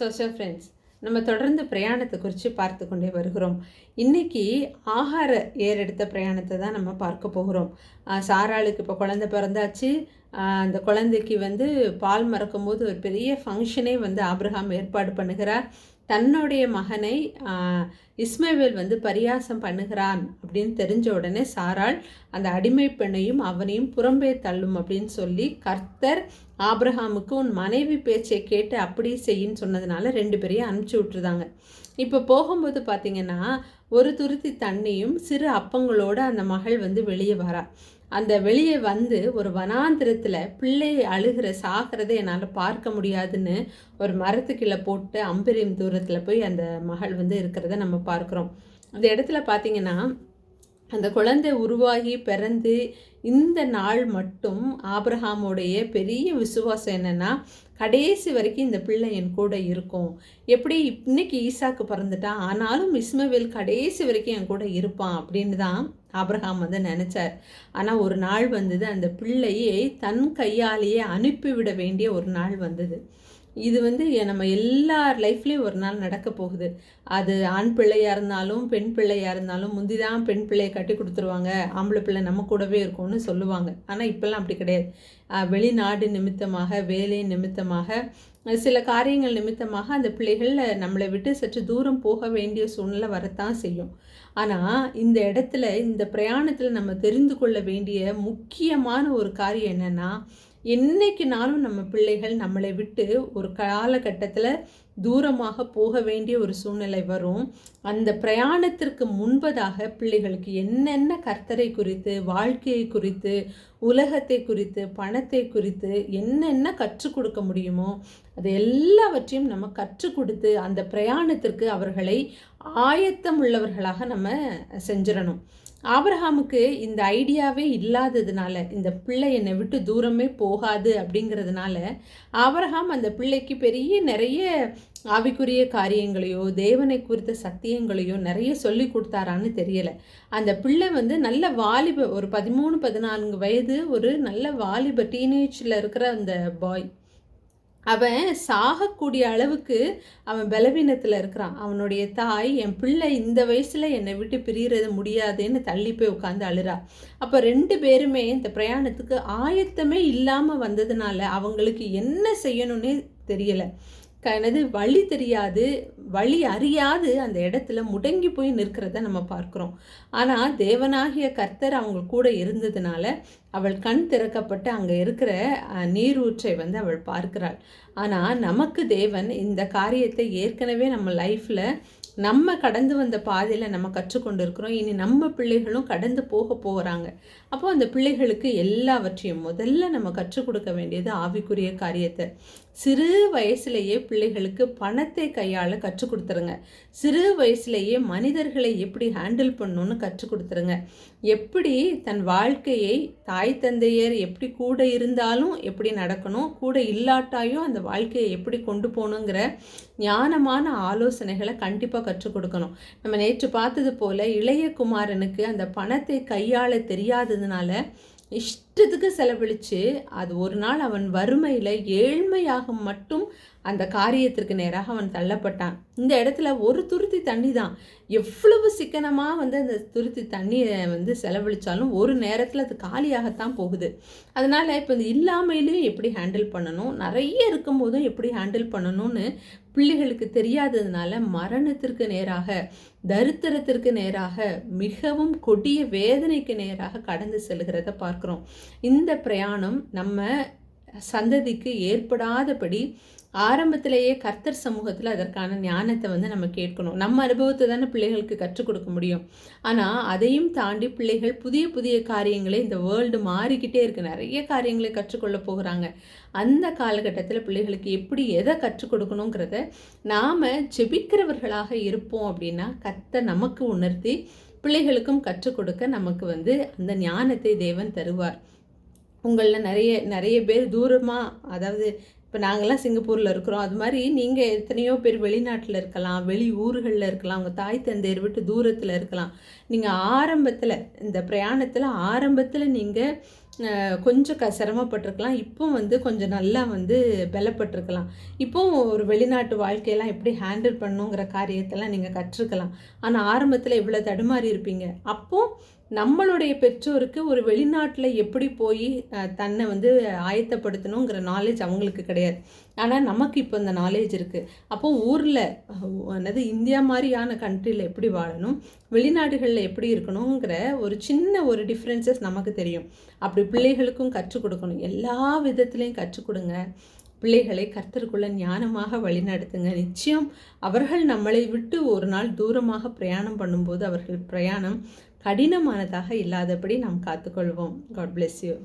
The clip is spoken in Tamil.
சோஷியல் ஃப்ரெண்ட்ஸ் நம்ம தொடர்ந்து பிரயாணத்தை குறித்து பார்த்து கொண்டே வருகிறோம். இன்றைக்கி ஆகார ஏறெடுத்த பிரயாணத்தை தான் நம்ம பார்க்க போகிறோம். சாராளுக்கு இப்போ குழந்தை பிறந்தாச்சு. அந்த குழந்தைக்கு வந்து பால் மறக்கும் போது ஒரு பெரிய ஃபங்க்ஷனே வந்து ஆப்ரஹாம் ஏற்பாடு பண்ணுகிறார். தன்னுடைய மகனை இஸ்மைவேல் இஸ்மவேல் வந்து பரியாசம் பண்ணுகிறான் அப்படின்னு தெரிஞ்ச உடனே சாராள் அந்த அடிமை பெண்ணையும் அவனையும் புறம்பே தள்ளும் அப்படின்னு சொல்லி கர்த்தர் ஆப்ரஹாமுக்கு உன் மனைவி பேச்சை கேட்டு அப்படி செய்யின்னு சொன்னதுனால ரெண்டு பேரையும் அனுப்பிச்சி விட்டுருதாங்க. இப்போ போகும்போது பார்த்தீங்கன்னா ஒரு துருத்தி தண்ணியும் சிறு அப்பங்களோட அந்த மகள் வந்து வெளியே வரா. அந்த வெளியே வந்து ஒரு வனாந்திரத்தில் பிள்ளை அழுகிற சாகிறதை என்னால் பார்க்க முடியாதுன்னு ஒரு மரத்துக்கீழே போட்டு அம்பெரியம் தூரத்தில் போய் அந்த மகள் வந்து இருக்கிறத நம்ம பார்க்குறோம். அந்த இடத்துல பார்த்தீங்கன்னா அந்த குழந்தை உருவாகி பிறந்து இந்த நாள் மட்டும் ஆப்ரஹாமுடைய பெரிய விசுவாசம் என்னென்னா கடைசி வரைக்கும் இந்த பிள்ளை என் கூட இருக்கும். எப்படி இன்னைக்கு ஈசாக்கு பிறந்துட்டான் ஆனாலும் இஸ்மவேல் கடைசி வரைக்கும் என் கூட இருப்பான் அப்படின்னு தான் ஆப்ரஹாம் வந்து நினச்சார். ஆனால் ஒரு நாள் வந்தது அந்த பிள்ளையை தன் கையாலேயே அனுப்பிவிட வேண்டிய ஒரு நாள் வந்தது. இது வந்து நம்ம எல்லார் லைஃப்லேயும் ஒரு நாள் நடக்க போகுது. அது ஆண் பிள்ளையாக இருந்தாலும் பெண் பிள்ளையாக இருந்தாலும் முந்தி தான் பெண் பிள்ளையை கட்டி கொடுத்துருவாங்க. ஆம்பளை பிள்ளை நம்ம கூடவே இருக்கும்னு சொல்லுவாங்க. ஆனால் இப்போல்லாம் அப்படி கிடையாது. வெளிநாடு நிமித்தமாக வேலை நிமித்தமாக சில காரியங்கள் நிமித்தமாக அந்த பிள்ளைகள் நம்மளை விட்டு சற்று தூரம் போக வேண்டிய சூழ்நிலை வரத்தான் செய்யும். ஆனால் இந்த இடத்துல இந்த பிரயாணத்தில் நம்ம தெரிந்து கொள்ள வேண்டிய முக்கியமான ஒரு காரியம் என்னென்னா என்றைக்குனாலும் நம்ம பிள்ளைகள் நம்மளை விட்டு ஒரு காலகட்டத்தில் தூரமாக போக வேண்டிய ஒரு சூழ்நிலை வரும். அந்த பிரயாணத்திற்கு முன்பதாக பிள்ளைகளுக்கு என்னென்ன கர்த்தரை குறித்து வாழ்க்கையை குறித்து உலகத்தை குறித்து பணத்தை குறித்து என்னென்ன கற்றுக் கொடுக்க முடியுமோ அது எல்லாவற்றையும் நம்ம கற்றுக் கொடுத்து அந்த பிரயாணத்திற்கு அவர்களை ஆயத்தம் உள்ளவர்களாக நம்ம செஞ்சிடணும். ஆபரஹாமுக்கு இந்த ஐடியாவே இல்லாததுனால இந்த பிள்ளை என்னை விட்டு தூரமே போகாது அப்படிங்கிறதுனால ஆபரஹாம் அந்த பிள்ளைக்கு பெரிய நிறைய ஆவிக்குரிய காரியங்களையோ தேவனை குறித்த சத்தியங்களையோ நிறைய சொல்லி கொடுத்தாரான்னு தெரியலை. அந்த பிள்ளை வந்து நல்ல வாலிப ஒரு பதிமூணு பதினான்கு வயது ஒரு நல்ல வாலிப டீனேஜில் இருக்கிற அந்த பாய் அவன் சாகக்கூடிய அளவுக்கு அவன் பலவீனத்தில் இருக்கிறான். அவனுடைய தாய் என் பிள்ளை இந்த வயசில் என்னை விட்டு பிரியறது முடியாதுன்னு தள்ளி போய் உட்காந்து அழுறா. அப்போ ரெண்டு பேருமே இந்த பிரயாணத்துக்கு ஆயத்தமே இல்லாமல் வந்ததுனால அவங்களுக்கு என்ன செய்யணும்னே தெரியலை. எனது வழி தெரியாது வழி அறியாது அந்த இடத்துல முடங்கி போய் நிற்கிறத நம்ம பார்க்குறோம். ஆனால் தேவனாகிய கர்த்தர் அவங்க கூட இருந்ததுனால அவள் கண் திறக்கப்பட்டு அங்கே இருக்கிற நீரூற்றை வந்து அவள் பார்க்கிறாள். ஆனால் நமக்கு தேவன் இந்த காரியத்தை ஏற்கனவே நம்ம லைஃப்பில் நம்ம கடந்து வந்த பாதையில் நம்ம கற்றுக்கொண்டு இருக்கிறோம் இனி நம்ம பிள்ளைகளும் கடந்து போக போகிறாங்க அப்போ அந்த பிள்ளைகளுக்கு எல்லாவற்றையும் முதல்ல நம்ம கற்றுக் கொடுக்க வேண்டியது ஆவிக்குரிய காரியத்தை. சிறு வயசுலேயே பிள்ளைகளுக்கு பணத்தை கையாள கற்றுக் கொடுத்துருங்க. சிறு வயசுலேயே மனிதர்களை எப்படி ஹேண்டில் பண்ணணும்னு கற்றுக் கொடுத்துருங்க. எப்படி தன் வாழ்க்கையை தாய் தந்தையர் எப்படி கூட இருந்தாலும் எப்படி நடக்கணும் கூட இல்லாட்டாயும் அந்த வாழ்க்கையை எப்படி கொண்டு போகணுங்கிற ஞானமான ஆலோசனைகளை கண்டிப்பாக கற்றுக் கொடுக்கணும். நம்ம நேற்று பார்த்தது போல் இளைய குமாரனுக்கு அந்த பணத்தை கையாள தெரியாததுனால இஷ்டத்துக்கு செலவழித்து அது ஒரு நாள் அவன் வறுமையில் ஏழ்மையாக மட்டும் அந்த காரியத்திற்கு நேராக அவன் தள்ளப்பட்டான். இந்த இடத்துல ஒரு துருத்தி தண்ணி தான். எவ்வளவு சிக்கனமாக வந்து அந்த துருத்தி தண்ணியை வந்து செலவழித்தாலும் ஒரு நேரத்தில் அது காலியாகத்தான் போகுது. அதனால் இப்போ இந்த இல்லாமையிலையும் எப்படி ஹேண்டில் பண்ணணும்? நிறைய இருக்கும்போதும் எப்படி ஹேண்டில் பண்ணணும்னு பிள்ளைகளுக்கு தெரியாததுனால மரணத்திற்கு நேராக தரித்திரத்திற்கு நேராக மிகவும் கொடிய வேதனைக்கு நேராக கடந்து செல்கிறத பார்க்குறோம். இந்த பிரயாணம் நம்ம சந்ததிக்கு ஏற்படாதபடி ஆரம்பத்திலேயே கர்த்தர் சமூகத்தில் அதற்கான ஞானத்தை வந்து நம்ம கேட்கணும். நம்ம அனுபவத்தை தானே பிள்ளைகளுக்கு கற்றுக் கொடுக்க முடியும். ஆனால் அதையும் தாண்டி பிள்ளைகள் புதிய புதிய காரியங்களை இந்த வேர்ல்டு மாறிக்கிட்டே இருக்குது நிறைய காரியங்களை கற்றுக்கொள்ள போகிறாங்க. அந்த காலகட்டத்தில் பிள்ளைகளுக்கு எப்படி எதை கற்றுக் கொடுக்கணுங்கிறத நாம் ஜெபிக்கிறவர்களாக இருப்போம் அப்படின்னா கர்த்தர் நமக்கு உணர்த்தி பிள்ளைகளுக்கும் கற்றுக் கொடுக்க நமக்கு வந்து அந்த ஞானத்தை தேவன் தருவார். உங்களில் நிறைய நிறைய பேர் தூரமாக அதாவது இப்போ நாங்கள்லாம் சிங்கப்பூரில் இருக்கிறோம். அது மாதிரி நீங்கள் எத்தனையோ பேர் வெளிநாட்டில் இருக்கலாம் வெளி ஊர்களில் இருக்கலாம் உங்கள் தாய் தந்தையர் விட்டு தூரத்தில் இருக்கலாம். நீங்கள் ஆரம்பத்தில் இந்த பிரயாணத்தில் ஆரம்பத்தில் நீங்கள் கொஞ்சம் க சிரமப்பட்டிருக்கலாம். இப்போ வந்து கொஞ்சம் நல்லா வந்து பலப்பட்டிருக்கலாம். இப்போ ஒரு வெளிநாட்டு வாழ்க்கையெல்லாம் எப்படி ஹேண்டில் பண்ணுங்கிற காரியத்தெல்லாம் நீங்கள் கற்றுக்கலாம். ஆனால் ஆரம்பத்தில் இவ்வளோ தடுமாறி இருப்பீங்க. அப்போது நம்மளுடைய பெற்றோருக்கு ஒரு வெளிநாட்டில் எப்படி போய் தன்னை வந்து ஆயத்தப்படுத்தணுங்கிற நாலேஜ் அவங்களுக்கு கிடையாது. ஆனால் நமக்கு இப்போ இந்த நாலேஜ் இருக்குது அப்போது ஊரில் என்னது இந்தியா மாதிரியான கண்ட்ரியில் எப்படி வாழணும் வெளிநாடுகளில் எப்படி இருக்கணுங்கிற ஒரு சின்ன ஒரு டிஃப்ரென்சஸ் நமக்கு தெரியும். அப்படி பிள்ளைகளுக்கும் கற்றுக் கொடுக்கணும். எல்லா விதத்துலேயும் கற்றுக் கொடுங்க. பிள்ளைகளை கர்த்தருக்குள்ள ஞானமாக வழிநடத்துங்க. நிச்சயம் அவர்கள் நம்மளை விட்டு ஒரு நாள் தூரமாக பிரயாணம் பண்ணும்போது அவர்கள் பிரயாணம் கடினமானதாக இல்லாதபடி நாம் காத்துக்கொள்வோம். God bless you